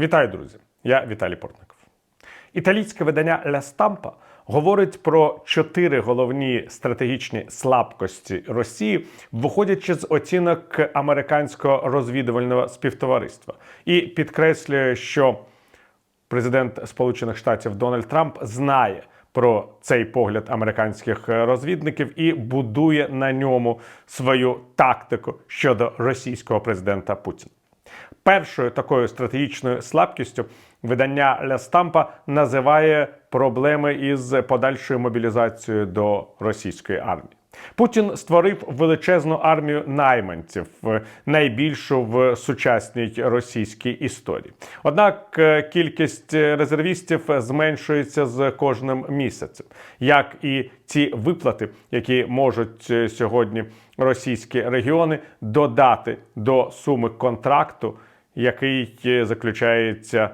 Вітаю, друзі! Я Віталій Портников. Італійське видання Ля Стампа говорить про чотири головні стратегічні слабкості Росії, виходячи з оцінок американського розвідувального співтовариства, і підкреслює, що президент Сполучених Штатів Дональд Трамп знає про цей погляд американських розвідників і будує на ньому свою тактику щодо російського президента Путіна. Першою такою стратегічною слабкістю видання Ля Стампа називає проблеми із подальшою мобілізацією до російської армії. Путін створив величезну армію найманців, е, найбільшу в сучасній російській історії. Однак е, кількість резервістів зменшується з кожним місяцем, як і ті виплати, які можуть е, сьогодні російські регіони додати до суми контракту, який заключається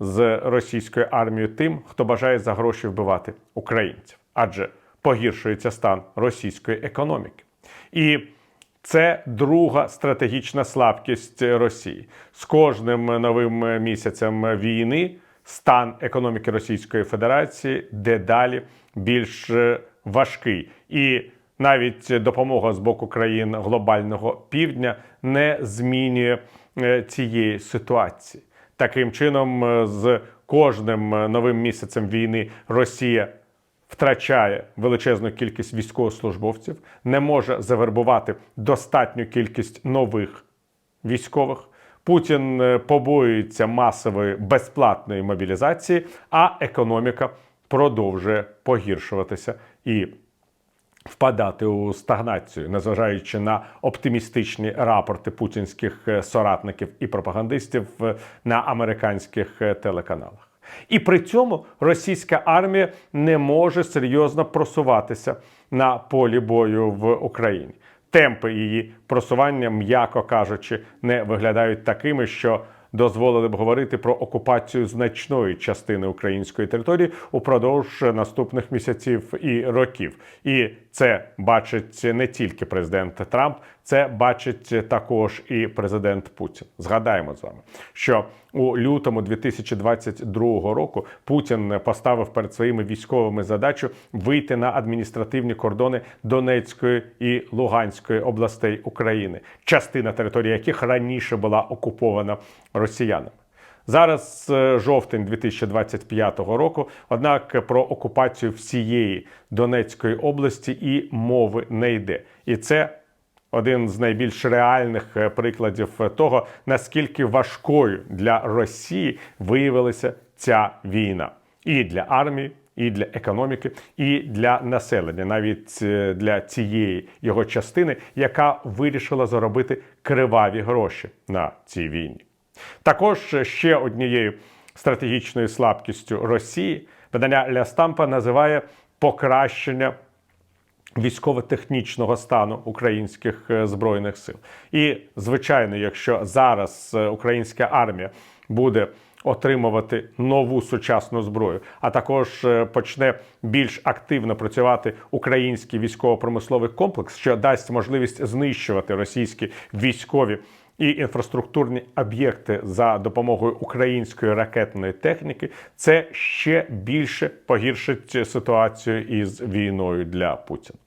з російською армією тим, хто бажає за гроші вбивати українців, адже погіршується стан російської економіки. І це друга стратегічна слабкість Росії. З кожним новим місяцем війни стан економіки Російської Федерації дедалі більш важкий. І навіть допомога з боку країн глобального півдня не змінює е, цієї ситуації. Таким чином, е, з кожним новим місяцем війни Росія втрачає величезну кількість військовослужбовців, не може завербувати достатню кількість нових військових. Путін е, побоюється масової безплатної мобілізації, а економіка продовжує погіршуватися і впадати у стагнацію, незважаючи на оптимістичні рапорти путінських е, соратників і пропагандистів е, на американських телеканалах. І при цьому російська армія не може серйозно просуватися на полі бою в Україні. Темпи її просування, м'яко кажучи, не виглядають такими, що дозволили б говорити про окупацію значної частини української території упродовж наступних місяців і років. І це бачить не тільки президент Трамп, це бачить також і президент Путін. Згадаємо з вами, що у лютому 2022 року Путін поставив перед своїми військовими задачу вийти на адміністративні кордони Донецької і Луганської областей України, частина території яких раніше була окупована росіянами. Зараз е, жовтень 2025 року. Однак про окупацію всієї Донецької області і мови не йде, і це один з найбільш реальних е, прикладів того, наскільки важкою для Росії виявилася ця війна і для армії. І для економіки, і для населення, навіть е, для цієї його частини, яка вирішила заробити криваві гроші на цій війні. Також ще однією стратегічною слабкістю Росії видання Ля Стампа називає покращення військово-технічного стану українських е, збройних сил. І звичайно, якщо зараз е, українська армія буде Отримувати нову сучасну зброю, а також е, почне більш активно працювати український військово-промисловий комплекс, що дасть можливість знищувати російські військові і інфраструктурні об'єкти за допомогою української ракетної техніки, це ще більше погіршить ситуацію із війною для Путіна.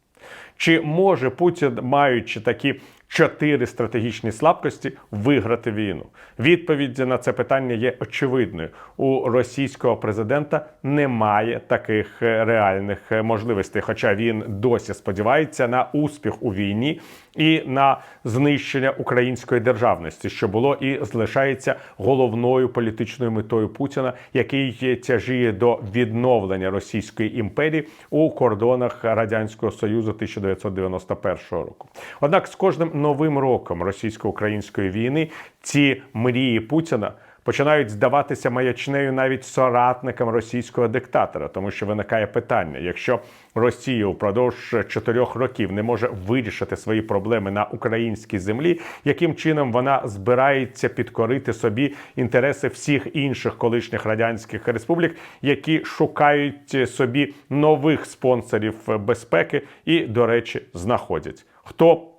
Чи може Путін, маючи такі чотири стратегічні слабкості, виграти війну? Відповідь на це питання є очевидною. У російського президента немає таких реальних можливостей, хоча він досі сподівається на успіх у війні і на знищення української державності, що було і залишається головною політичною метою Путіна, який тяжіє до відновлення Російської імперії у кордонах радянського союзу 1991 року. Однак з кожним новим роком російсько-української війни ці мрії Путіна починають здаватися маячнею навіть соратникам російського диктатора, тому що виникає питання: якщо Росія упродовж чотирьох років не може вирішити свої проблеми на українській землі, яким чином вона збирається підкорити собі інтереси всіх інших колишніх радянських республік, які шукають собі нових спонсорів безпеки і, до речі, знаходять. Хто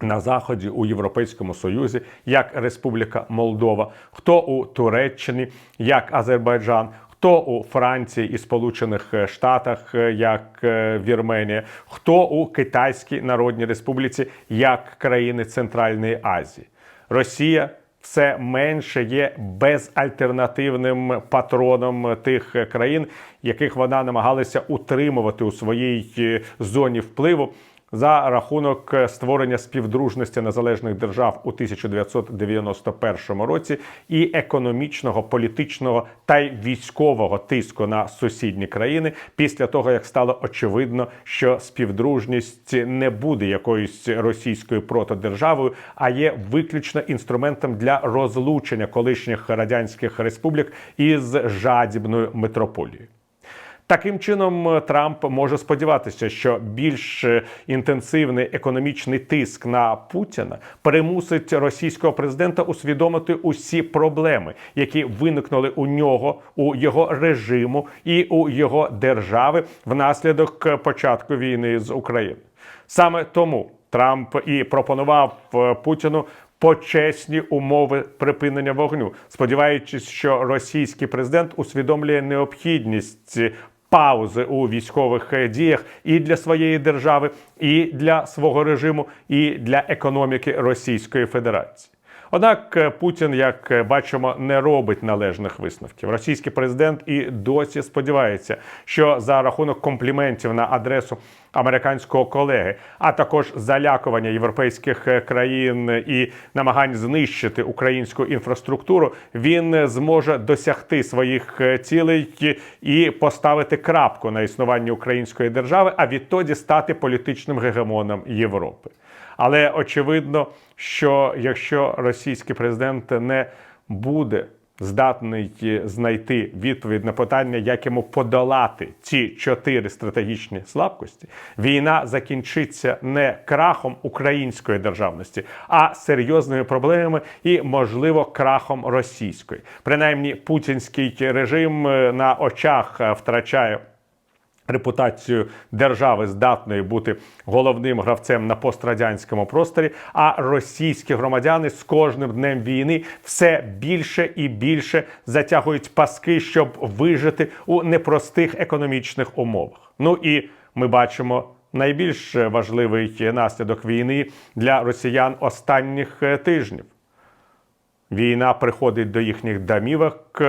на заході у Європейському Союзі, як Республіка Молдова, хто у Туреччині, як Азербайджан. Хто у Франції і Сполучених Штатах, е, як е, Вірменія, хто у Китайській Народній Республіці, як країни Центральної Азії, Росія все менше є безальтернативним патроном тих країн, яких вона намагалася утримувати у своїй е, зоні впливу за рахунок створення співдружності незалежних держав у 1991 році і економічного, політичного та й військового тиску на сусідні країни після того, як стало очевидно, що співдружність не буде якоюсь російською протодержавою, а є виключно інструментом для розлучення колишніх радянських республік із жадібною метрополією. Таким чином, Трамп може сподіватися, що більш е, інтенсивний економічний тиск на Путіна примусить російського президента усвідомити усі проблеми, які виникнули у нього, у його режиму і у його держави внаслідок початку війни з Україною. Саме тому Трамп і пропонував е, Путіну. Почесні умови припинення вогню, сподіваючись, що російський президент усвідомлює необхідність паузи у військових е, діях і для своєї держави, і для свого режиму, і для економіки Російської Федерації. Однак е, Путін, як е, бачимо, не робить належних висновків. Російський президент і досі сподівається, що за рахунок компліментів на адресу американського колеги, а також залякування європейських е, країн і намагань знищити українську інфраструктуру, він зможе досягти своїх цілей і поставити крапку на існуванні української держави, а відтоді стати політичним гегемоном Європи. Але очевидно, що якщо російський президент не буде здатний знайти відповідь на питання, як йому подолати ці чотири стратегічні слабкості, війна закінчиться не крахом української державності, а серйозними проблемами і, можливо, крахом російської. Принаймні, путінський режим на очах втрачає репутацію держави здатної бути головним гравцем на пострадянському просторі. А російські громадяни з кожним днем війни все більше і більше затягують паски, щоб вижити у непростих економічних умовах. Ну і ми бачимо. Найбільш важливий наслідок війни для росіян останніх тижнів. Війна приходить до їхніх домівок,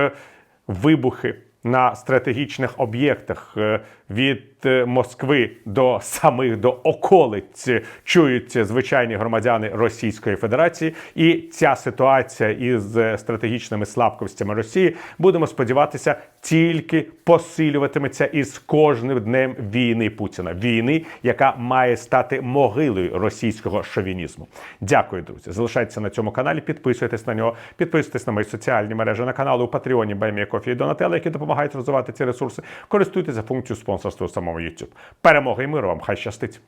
вибухи на стратегічних об'єктах е, від е, Москви до самих до околиць чують звичайні громадяни Російської Федерації, і ця ситуація із стратегічними слабкостями Росії будемо сподіватися тільки посилюватиметься із кожним днем війни Путіна, війни, яка має стати могилою російського шовінізму. Дякую, друзі. Залишайтеся на цьому каналі, підписуйтесь на нього, підписуйтесь на мої соціальні мережі на каналу у Патреоні Баймія Кофі і Донателла, які допомагають розвивати ці ресурси. Користуйтеся функцією спонсорства самого YouTube. Перемоги і миру вам! Хай щастить!